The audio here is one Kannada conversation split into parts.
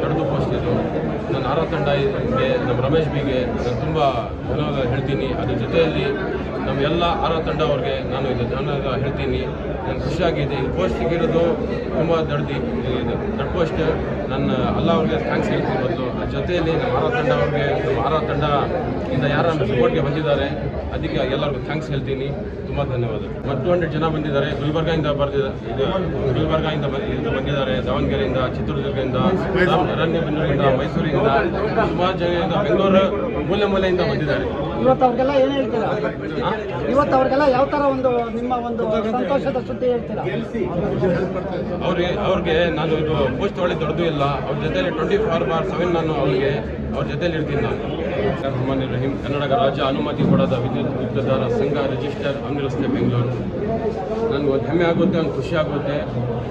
やるとこはしてるよ ನನ್ನ ಆರೋ ತಂಡಕ್ಕೆ ನಮ್ಮ ರಮೇಶ್ ಬಿಗೆ ನಾನು ತುಂಬ ಧನ್ಯವಾದ ಹೇಳ್ತೀನಿ. ಅದ್ರ ಜೊತೆಯಲ್ಲಿ ನಮ್ಮ ಎಲ್ಲ ಆರೋ ತಂಡ ನಾನು ಇದು ಧನ್ಯವಾದ ಹೇಳ್ತೀನಿ. ನಾನು ಖುಷಿಯಾಗಿದೆ ಈ ಪೋಸ್ಟ್ ಸಿಗಿರೋದು ತುಂಬ ದೊಡ್ಡದು ಇದು ದೊಡ್ಡ ಪೋಸ್ಟ್ ನನ್ನ ಅಲ್ಲ ಅವ್ರಿಗೆ ಥ್ಯಾಂಕ್ಸ್ ಹೇಳ್ತೀನಿ ಮೊದಲು. ಅದ್ರ ಜೊತೆಯಲ್ಲಿ ನಮ್ಮ ಆರೋ ತಂಡ ಅವ್ರಿಗೆ, ನಮ್ಮ ಆರೋ ತಂಡ ಇಂದ ಯಾರು ನಮ್ಮ ಸಪೋರ್ಟ್ಗೆ ಬಂದಿದ್ದಾರೆ, ಅದಕ್ಕೆ ಎಲ್ಲರಿಗೂ ಥ್ಯಾಂಕ್ಸ್ ಹೇಳ್ತೀನಿ. ತುಂಬ ಧನ್ಯವಾದ. ಮತ್ತು ಹಂಡ್ರೆಡ್ ಜನ ಬಂದಿದ್ದಾರೆ. ಗುಲ್ಬರ್ಗಾಯಿಂದ ಬರ್ದಿದ್ದಾರೆ ಗುಲ್ಬರ್ಗಾಯಿಂದ ಬಂದಿದ್ದಾರೆ. ದಾವಣಗೆರೆಯಿಂದ, ಚಿತ್ರದುರ್ಗದಿಂದ ರಾಮ್- ರಾಣೆಬೆನ್ನೂರಿಂದ ಮೈಸೂರಿಂದ ಸುಮಾರು ಜನರಿಂದ ಬೆಂಗಳೂರು ಮೂಲೆ ಮೂಲೆಯಿಂದ ಬಂದಿದ್ದಾರೆ ಇವತ್ತು ಅವ್ರಿಗೆಲ್ಲ ಏನು ಹೇಳ್ತೀರಾ? ಇವತ್ತು ಅವ್ರಿಗೆಲ್ಲ ಯಾವ ತರ ಒಂದು ನಿಮ್ಮ ಒಂದು ಸಂತೋಷದ ಸುದ್ದಿ ಹೇಳ್ತೀರಾ? ಅವ್ರಿಗೆ ಅವ್ರಿಗೆ ನಾನು ಇದು ಪೋಸ್ಟ್ ಒಳ್ಳೆ ದೊಡ್ಡದು ಇಲ್ಲ. ಅವ್ರ ಜೊತೆಲಿ ಟ್ವೆಂಟಿ ಫೋರ್ ಬಾರ್ ಸೆವೆನ್ ನಾನು ಅವ್ರಿಗೆ, ಅವ್ರ ಜೊತೆಲಿ ಇರ್ತೀನಿ ನಾನು. ರಹಮಾನ್ ರಹೀಂ ಕನ್ನಡ ರಾಜ್ಯ ಅನುಮತಿ ಕೊಡದ ವಿದ್ಯುತ್ ಗುಪ್ತದಾರ ಸಂಘ ರಿಜಿಸ್ಟರ್ ರಸ್ತೆ ಬೆಂಗಳೂರು. ನನಗೆ ಒಂದು ಹೆಮ್ಮೆ ಆಗುತ್ತೆ, ಒಂದು ಖುಷಿ ಆಗುತ್ತೆ.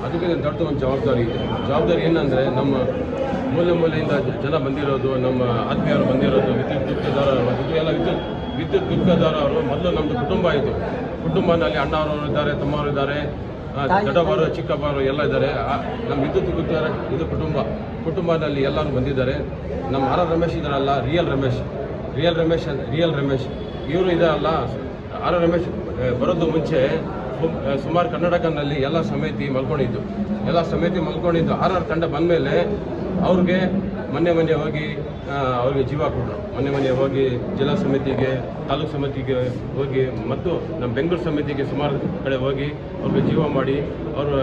ಅದಕ್ಕೆ ದೊಡ್ಡ ಒಂದು ಜವಾಬ್ದಾರಿ ಇದೆ. ಜವಾಬ್ದಾರಿ ಏನಂದರೆ, ನಮ್ಮ ಮೂಲೆ ಮೂಲೆಯಿಂದ ಜನ ಬಂದಿರೋದು, ನಮ್ಮ ಆತ್ಮೀಯರು ಬಂದಿರೋದು ವಿದ್ಯುತ್ ಗುಪ್ತದಾರ ಎಲ್ಲ ವಿದ್ಯುತ್ ವಿದ್ಯುತ್ ಗುಪ್ತದಾರ ಅವರು. ಮೊದಲು ನಮ್ಮದು ಕುಟುಂಬ ಇದು. ಕುಟುಂಬನಲ್ಲಿ ಅಣ್ಣವರು ಇದ್ದಾರೆ, ತಮ್ಮವರು ಇದ್ದಾರೆ. ದೊಡ್ಡವರು ಚಿಕ್ಕವರು ಎಲ್ಲ ಇದ್ದಾರೆ. ನಮ್ಮ ವಿದ್ಯುತ್ ಗುಪ್ತದಾರ ಇದು ಕುಟುಂಬ. ಕುಟುಂಬದಲ್ಲಿ ಎಲ್ಲರೂ ಬಂದಿದ್ದಾರೆ. ನಮ್ಮ ಆರ್ ಆರ್ ರಮೇಶ್ ಇದ್ದಾರಲ್ಲ real Ramesh. Real Ramesh real Ramesh. ಇವರು ಇದಲ್ಲ ಆರ್ ಆರ್ ರಮೇಶ್ ಬರೋದು ಮುಂಚೆ ಸುಮಾರು ಕರ್ನಾಟಕನಲ್ಲಿ ಎಲ್ಲ ಸಮಿತಿ ಮಲ್ಕೊಂಡಿದ್ದು. ಎಲ್ಲ ಸಮಿತಿ ಮಲ್ಕೊಂಡಿದ್ದು. ಆರ್ ಆರ್ ತಂಡ ಬಂದಮೇಲೆ ಅವ್ರಿಗೆ ಮನೆ ಮೊನ್ನೆ ಹೋಗಿ ಅವರಿಗೆ ಜೀವ ಕೊಟ್ಟರು ಮೊನ್ನೆ ಮನೆ ಹೋಗಿ ಜಿಲ್ಲಾ ಸಮಿತಿಗೆ, ತಾಲೂಕು ಸಮಿತಿಗೆ ಹೋಗಿ ಮತ್ತು ನಮ್ಮ ಬೆಂಗಳೂರು ಸಮಿತಿಗೆ ಸುಮಾರು ಕಡೆ ಹೋಗಿ ಅವ್ರಿಗೆ ಜೀವ ಮಾಡಿ, ಅವರು,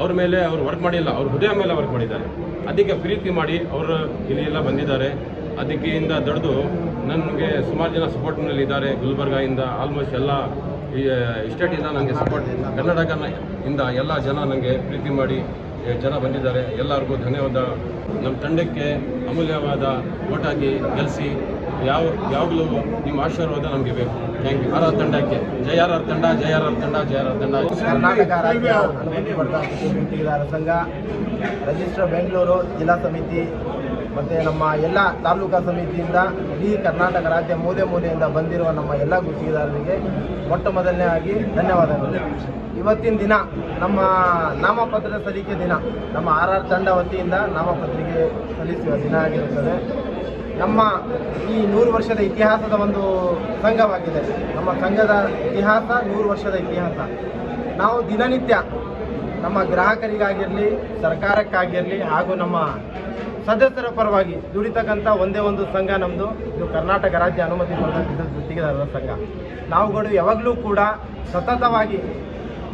ಅವ್ರ ಮೇಲೆ ಅವ್ರು ವರ್ಕ್ ಮಾಡಿಲ್ಲ, ಅವ್ರ ಹೃದಯ ಮೇಲೆ ವರ್ಕ್ ಮಾಡಿದ್ದಾರೆ. ಅದಕ್ಕೆ ಪ್ರೀತಿ ಮಾಡಿ ಅವರು ಇಲ್ಲಿ ಎಲ್ಲ ಬಂದಿದ್ದಾರೆ. ಅದಕ್ಕಿಂತ ದೊಡ್ಡದು ನನಗೆ ಸುಮಾರು ಜನ ಸಪೋರ್ಟ್ನಲ್ಲಿ ಇದ್ದಾರೆ ಗುಲ್ಬರ್ಗಾಯಿಂದ ಆಲ್ಮೋಸ್ಟ್ ಎಲ್ಲ, ಈ ಸ್ಟೇಟಿಂದ ನನಗೆ ಸಪೋರ್ಟ್ ಕರ್ನಾಟಕ ಇಂದ ಎಲ್ಲ ಜನ ನನಗೆ ಪ್ರೀತಿ ಮಾಡಿ ಜನ ಬಂದಿದ್ದಾರೆ. ಎಲ್ಲರಿಗೂ ಧನ್ಯವಾದ. ನಮ್ಮ ತಂಡಕ್ಕೆ ಅಮೂಲ್ಯವಾದ ಓಟಾಗಿ ಗೆಲ್ಲಿಸಿ ಯಾವ ಯಾವಾಗಲೂ ನಿಮ್ಮ ಆಶೀರ್ವಾದ ನಮಗೆ ಬೇಕು. Thank you. ಆರ್ ತಂಡಕ್ಕೆ? ಜಯ ಆರ್ ಆರ್ ತಂಡ ಜಯ ಆರ್ ಆರ್ ತಂಡ ಜಯ ಆರ್ ಆರ್ ತಂಡ. ಕರ್ನಾಟಕ ರಾಜ್ಯ ಸಂಘ ರಿಜಿಸ್ಟರ್ ಬೆಂಗಳೂರು ಜಿಲ್ಲಾ ಸಮಿತಿ, ಮತ್ತು ನಮ್ಮ ಎಲ್ಲ ತಾಲೂಕಾ ಸಮಿತಿಯಿಂದ ಇಡೀ ಕರ್ನಾಟಕ ರಾಜ್ಯ ಮೂಲೆ ಮೂಲೆಯಿಂದ ಬಂದಿರುವ ನಮ್ಮ ಎಲ್ಲ ಗುತ್ತಿಗೆದಾರರಿಗೆ ಮೊಟ್ಟ ಮೊದಲನೇ ಆಗಿ ಧನ್ಯವಾದಗಳು. ಇವತ್ತಿನ ದಿನ, ನಮ್ಮ ನಾಮಪತ್ರ ಸಲ್ಲಿಕೆ ದಿನ, ನಮ್ಮ ಆರ್ ಆರ್ ತಂಡ ವತಿಯಿಂದ ನಾಮಪತ್ರಿಕೆ ಸಲ್ಲಿಸುವ ದಿನ ಆಗಿರುತ್ತದೆ. ನಮ್ಮ ಈ ನೂರು ವರ್ಷದ ಇತಿಹಾಸದ ಒಂದು ಸಂಘವಾಗಿದೆ. ನಮ್ಮ ಸಂಘದ ಇತಿಹಾಸ ನೂರು ವರ್ಷದ ಇತಿಹಾಸ. ನಾವು ದಿನನಿತ್ಯ ನಮ್ಮ ಗ್ರಾಹಕರಿಗಾಗಿರಲಿ, ಸರ್ಕಾರಕ್ಕಾಗಿರಲಿ ಹಾಗೂ ನಮ್ಮ ಸದಸ್ಯರ ಪರವಾಗಿ ದುಡಿತಕ್ಕಂಥ ಒಂದೇ ಒಂದು ಸಂಘ ನಮ್ಮದು ಇದು ಕರ್ನಾಟಕ ರಾಜ್ಯ ಅನುಮತಿ ಪಡೆದ ಗುತ್ತಿಗೆದಾರರ ಸಂಘ. ನಾವುಗಳು ಯಾವಾಗಲೂ ಕೂಡ ಸತತವಾಗಿ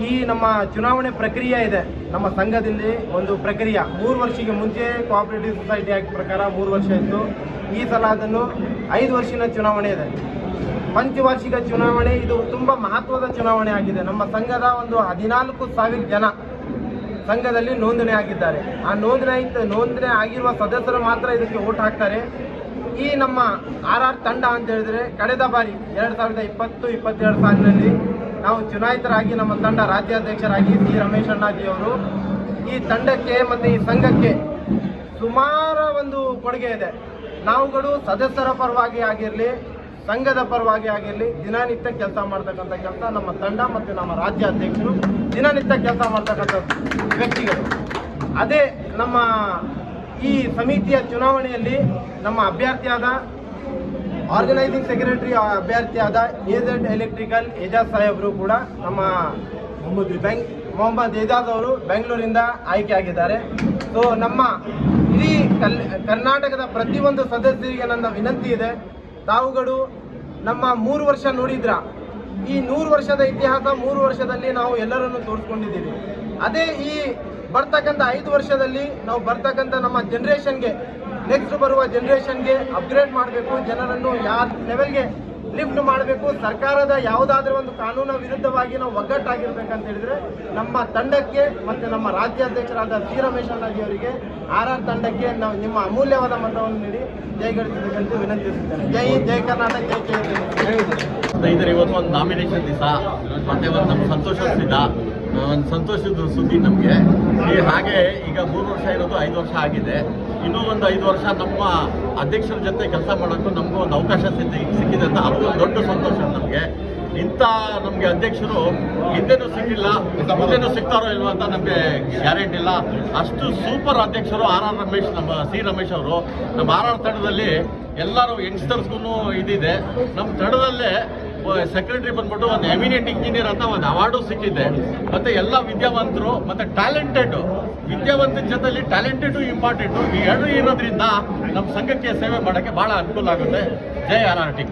ಈ ನಮ್ಮ ಚುನಾವಣೆ ಪ್ರಕ್ರಿಯೆ ಇದೆ. ನಮ್ಮ ಸಂಘದಲ್ಲಿ ಒಂದು ಪ್ರಕ್ರಿಯೆ. ಮೂರು ವರ್ಷಕ್ಕೆ ಮುಂಚೆ ಕೋಆಪರೇಟಿವ್ ಸೊಸೈಟಿ ಆ್ಯಕ್ಟ್ ಪ್ರಕಾರ ಮೂರು ವರ್ಷ ಇತ್ತು. ಈ ಸಲ ಅದನ್ನು ಐದು ವರ್ಷದ ಚುನಾವಣೆ ಇದೆ. ಪಂಚವಾರ್ಷಿಕ ಚುನಾವಣೆ, ಇದು ತುಂಬ ಮಹತ್ವದ ಚುನಾವಣೆ ಆಗಿದೆ. ನಮ್ಮ ಸಂಘದ ಒಂದು ಹದಿನಾಲ್ಕು ಸಾವಿರ ಜನ ಸಂಘದಲ್ಲಿ ನೋಂದಣಿ ಆಗಿದ್ದಾರೆ. ಆ ನೋಂದಣಿ ನೋಂದಣಿ ಆಗಿರುವ ಸದಸ್ಯರು ಮಾತ್ರ ಇದಕ್ಕೆ ಓಟ್ ಹಾಕ್ತಾರೆ. ಈ ನಮ್ಮ ಆರ್ ಆರ್ ತಂಡ ಅಂತ ಹೇಳಿದ್ರೆ, ಕಳೆದ ಬಾರಿ ಎರಡು ಸಾವಿರದ ಇಪ್ಪತ್ತು, ಇಪ್ಪತ್ತೆರಡು ಸಾಲಿನಲ್ಲಿ ನಾವು ಚುನಾಯಿತರಾಗಿ ನಮ್ಮ ತಂಡ ರಾಜ್ಯಾಧ್ಯಕ್ಷರಾಗಿ ಸಿ ರಮೇಶ್ ಅಣ್ಣಾಜಿಯವರು. ಈ ತಂಡಕ್ಕೆ ಮತ್ತು ಈ ಸಂಘಕ್ಕೆ ಸುಮಾರು ಒಂದು ಕೊಡುಗೆ ಇದೆ. ನಾವುಗಳು ಸದಸ್ಯರ ಪರವಾಗಿ ಆಗಿರಲಿ, ಸಂಘದ ಪರವಾಗಿ ಆಗಿರಲಿ, ದಿನನಿತ್ಯ ಕೆಲಸ ಮಾಡ್ತಕ್ಕಂಥ ಕೆಲಸ ನಮ್ಮ ತಂಡ ಮತ್ತು ನಮ್ಮ ರಾಜ್ಯಾಧ್ಯಕ್ಷರು ದಿನನಿತ್ಯ ಕೆಲಸ ಮಾಡ್ತಕ್ಕಂಥ ವ್ಯಕ್ತಿಗಳು. ಅದೇ ನಮ್ಮ ಈ ಸಮಿತಿಯ ಚುನಾವಣೆಯಲ್ಲಿ ನಮ್ಮ ಅಭ್ಯರ್ಥಿಯಾದ ಆರ್ಗನೈಸಿಂಗ್ ಸೆಕ್ರೆಟರಿ ಅಭ್ಯರ್ಥಿಯಾದ ಏಜೆಂಟ್ ಎಲೆಕ್ಟ್ರಿಕಲ್ ಏಜಾಜ್ ಸಾಹೇಬರು ಕೂಡ ನಮ್ಮ ಬೆಂಗ್ ಮೊಹಮ್ಮದ್ ಏಜಾಜ್ ಅವರು ಬೆಂಗಳೂರಿಂದ ಆಯ್ಕೆಯಾಗಿದ್ದಾರೆ ಸೊ ನಮ್ಮ ಇಡೀ ಕರ್ನಾಟಕದ ಪ್ರತಿಯೊಂದು ಸದಸ್ಯರಿಗೆ ನನ್ನ ವಿನಂತಿ ಇದೆ. ತಾವುಗಳು ನಮ್ಮ ಮೂರು ವರ್ಷ ನೋಡಿದ್ರ. ಈ ನೂರು ವರ್ಷದ ಇತಿಹಾಸ ಮೂರು ವರ್ಷದಲ್ಲಿ ನಾವು ಎಲ್ಲರನ್ನು ತೋರಿಸ್ಕೊಂಡಿದ್ದೀವಿ. ಅದೇ ಈ ಬರ್ತಕ್ಕಂಥ ಐದು ವರ್ಷದಲ್ಲಿ ನಾವು ಬರ್ತಕ್ಕಂಥ ನಮ್ಮ ಜನ್ರೇಷನ್ಗೆ ನೆಕ್ಸ್ಟ್ ಬರುವ ಜನ್ರೇಷನ್ಗೆ ಅಪ್ಗ್ರೇಡ್ ಮಾಡಬೇಕು, ಜನರನ್ನು ಯಾವ ಲೆವೆಲ್ಗೆ ಲಿಫ್ಟ್ ಮಾಡಬೇಕು, ಸರ್ಕಾರದ ಯಾವುದಾದ್ರೂ ಒಂದು ಕಾನೂನ ವಿರುದ್ಧವಾಗಿ ನಾವು ಒಗ್ಗಟ್ಟಾಗಿರ್ಬೇಕಂತ ಹೇಳಿದ್ರೆ ನಮ್ಮ ತಂಡಕ್ಕೆ ಮತ್ತು ನಮ್ಮ ರಾಜ್ಯಾಧ್ಯಕ್ಷರಾದ ಸಿ ರಮೇಶ್ ಅಣ್ಣಾಜಿ ಅವರಿಗೆ ಆರ್ ಆರ್ ತಂಡಕ್ಕೆ ನಾವು ನಿಮ್ಮ ಅಮೂಲ್ಯವಾದ ಮತವನ್ನು ನೀಡಿ ಜೈಗಳಿಸಬೇಕಂತ ವಿನಂತಿಸುತ್ತೇನೆ. ಜೈ ಜೈ ಕರ್ನಾಟಕ, ಜೈ ಜೈ ಸ್ನೇಹಿತರೆ ಇವತ್ತು ಒಂದು ನಾಮಿನೇಷನ್ ದಿವಸ ಮತ್ತೆ ಒಂದು ನಮ್ಮ ಸಂತೋಷದ ದಿನ ಒಂದು ಸಂತೋಷದ ಸುದ್ದಿ ನಮಗೆ. ಈ ಹಾಗೆ ಈಗ ಮೂರು ವರ್ಷ ಇರೋದು ಐದು ವರ್ಷ ಆಗಿದೆ. ಇನ್ನೂ ಒಂದು ಐದು ವರ್ಷ ನಮ್ಮ ಅಧ್ಯಕ್ಷರ ಜೊತೆ ಕೆಲಸ ಮಾಡೋಕ್ಕೂ ನಮಗೂ ಒಂದು ಅವಕಾಶ ಸಿಕ್ಕಿ ಸಿಕ್ಕಿದೆ ಅಂತ ಅದು ಒಂದು ದೊಡ್ಡ ಸಂತೋಷ ನಮಗೆ. ಇಂಥ ನಮಗೆ ಅಧ್ಯಕ್ಷರು ಹಿಂದೆನೂ ಸಿಕ್ಕಿಲ್ಲ, ಮುಂದೆನೂ ಸಿಗ್ತಾರೋ ಇಲ್ವೋ ಅಂತ ನಮಗೆ ಗ್ಯಾರಂಟಿ ಇಲ್ಲ. ಅಷ್ಟು ಸೂಪರ್ ಅಧ್ಯಕ್ಷರು ಆರ್ ಆರ್ ರಮೇಶ್, ನಮ್ಮ ಸಿ ರಮೇಶ್ ಅವರು. ನಮ್ಮ ಆರ್ ಆರ್ ತಂಡದಲ್ಲಿ ಎಲ್ಲರೂ ಯಂಗ್ಸ್ಟರ್ಸ್ಗೂ ಇದಿದೆ. ನಮ್ಮ ತಂಡದಲ್ಲೇ ಸೆಕ್ರೆಟರಿ ಬಂದ್ಬಿಟ್ಟು ಒಂದು ಎಮಿನೆಂಟ್ ಇಂಜಿನಿಯರ್ ಅಂತ ಒಂದು ಅವಾರ್ಡು ಸಿಕ್ಕಿದೆ. ಮತ್ತೆ ಎಲ್ಲ ವಿದ್ಯಾವಂತರು, ಮತ್ತೆ ಟ್ಯಾಲೆಂಟೆಡ್ ವಿದ್ಯಾವಂತರ ಜೊತೆಲಿ ಟ್ಯಾಲೆಂಟೆಡ್ ಇಂಪಾರ್ಟೆಂಟು ಈ ಎರಡು ಇರೋದ್ರಿಂದ ನಮ್ಮ ಸಂಘಕ್ಕೆ ಸೇವೆ ಮಾಡೋಕ್ಕೆ ಬಹಳ ಅನುಕೂಲ ಆಗುತ್ತೆ. ಜೈ ಆರ್ ಆರ್ ಟಿ.